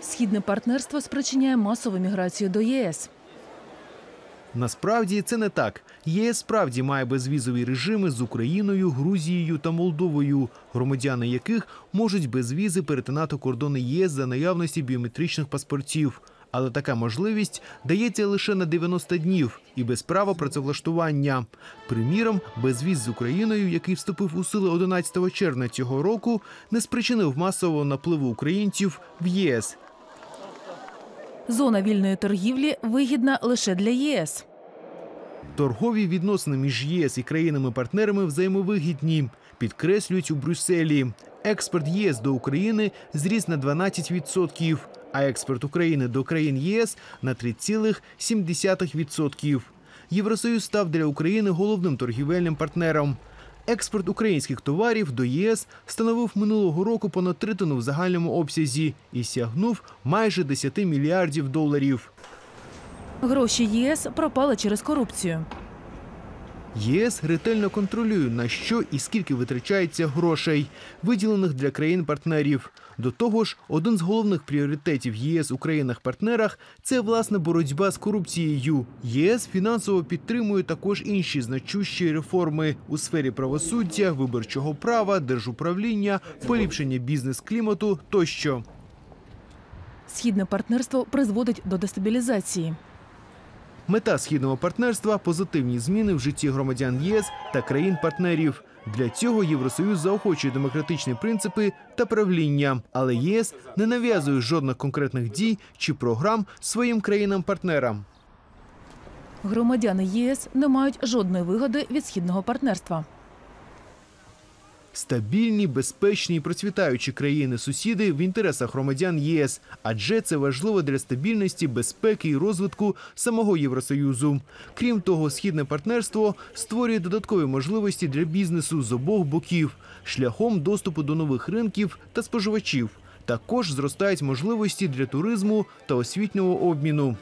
Східне партнерство спричиняє масову міграцію до ЄС. Насправді це не так. ЄС справді має безвізові режими з Україною, Грузією та Молдовою, громадяни яких можуть без візи перетинати кордони ЄС за наявності біометричних паспортів. Але така можливість дається лише на 90 днів і без права працевлаштування. Приміром, безвіз з Україною, який вступив у сили 11 червня цього року, не спричинив масового напливу українців в ЄС. Зона вільної торгівлі вигідна лише для ЄС. Торгові відносини між ЄС і країнами-партнерами взаємовигідні, підкреслюють у Брюсселі. Експорт ЄС до України зріс на 12%, а експорт України до країн ЄС на 3,7%. Євросоюз став для України головним торгівельним партнером. Експорт українських товарів до ЄС становив минулого року понад третину в загальному обсязі і сягнув майже 10 мільярдів доларів. Гроші ЄС пропали через корупцію. ЄС ретельно контролює, на що і скільки витрачається грошей, виділених для країн-партнерів. До того ж, один з головних пріоритетів ЄС у країнах-партнерах це власне боротьба з корупцією. ЄС фінансово підтримує також інші значущі реформи у сфері правосуддя, виборчого права, держуправління, поліпшення бізнес-клімату тощо. Східне партнерство призводить до дестабілізації. Мета східного партнерства позитивні зміни в житті громадян ЄС та країн-партнерів. Для цього Євросоюз заохочує демократичні принципи та правління, але ЄС не нав'язує жодних конкретних дій чи програм своїм країнам-партнерам. Громадяни ЄС не мають жодної вигоди від східного партнерства. Стабільні, безпечні і процвітаючі країни-сусіди в інтересах громадян ЄС, адже це важливо для стабільності, безпеки і розвитку самого Євросоюзу. Крім того, східне партнерство створює додаткові можливості для бізнесу з обох боків шляхом доступу до нових ринків та споживачів. Також зростають можливості для туризму та освітнього обміну.